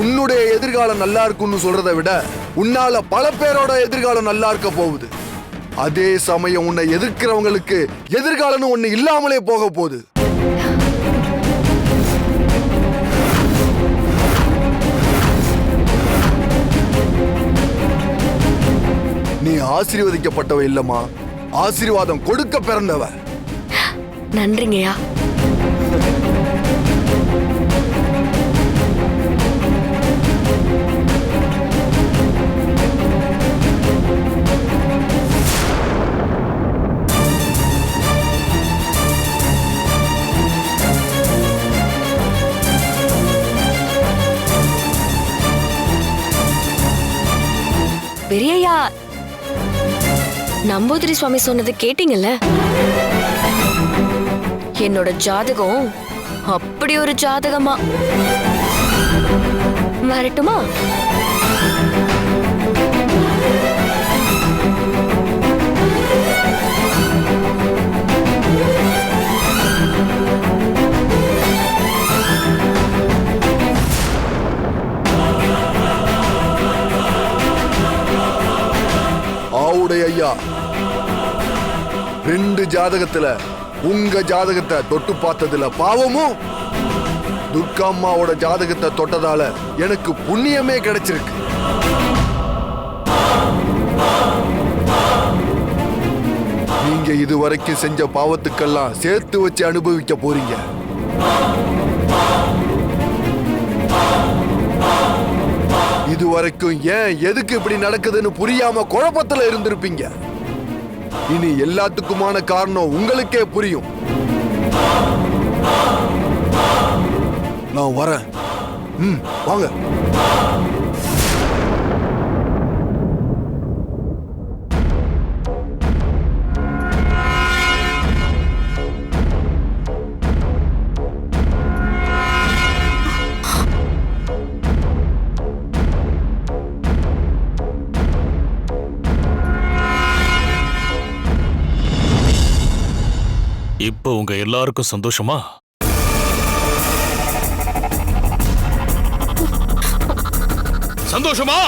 உன்னுடைய எதிர்காலம் நல்லா இருக்கும்னு சொல்றதை விட உன்னால பல பேரோட எதிர்காலம் நல்லா இருக்க போகுது. அதே சமயம் உன்னை எதிர்க்கிறவங்களுக்கு எதிர்காலம்னு ஒண்ணு இல்லாமலே போக போகுது. நீ ஆசீர்வதிக்கப்பட்டவ இல்லம்மா. ஆசீர்வாதம் கொடுக்க பிறந்தவ. நன்றிங்கய்யா. பெரியயா நம்பூதிரி சுவாமி சொன்னது கேட்டீங்கல்ல? என்னோட ஜாதகம் அப்படி ஒரு ஜாதகமா? வரட்டுமா? ஆவுடைய ஐயா. ரெண்டு ஜாதகத்துல உங்க ஜாதகத்தை தொட்டு பார்த்ததுல பாவமும் துர்கா அம்மாவோட ஜாதகத்தை தொட்டதால எனக்கு புண்ணியமே கிடைச்சிருக்கு. நீங்க இதுவரைக்கும் செஞ்ச பாவத்துக்கெல்லாம் சேர்த்து வச்சு அனுபவிக்க போறீங்க. இது வரைக்கும் ஏன் எதுக்கு இப்படி நடக்குதுன்னு புரியாம குழப்பத்துல இருந்திருப்பீங்க. இனி எல்லாத்துக்குமான காரணம் உங்களுக்கே புரியும். நான் வரேன். ம் வாங்க. இப்போ உங்க எல்லாருக்கும் சந்தோஷமா? சந்தோஷமா?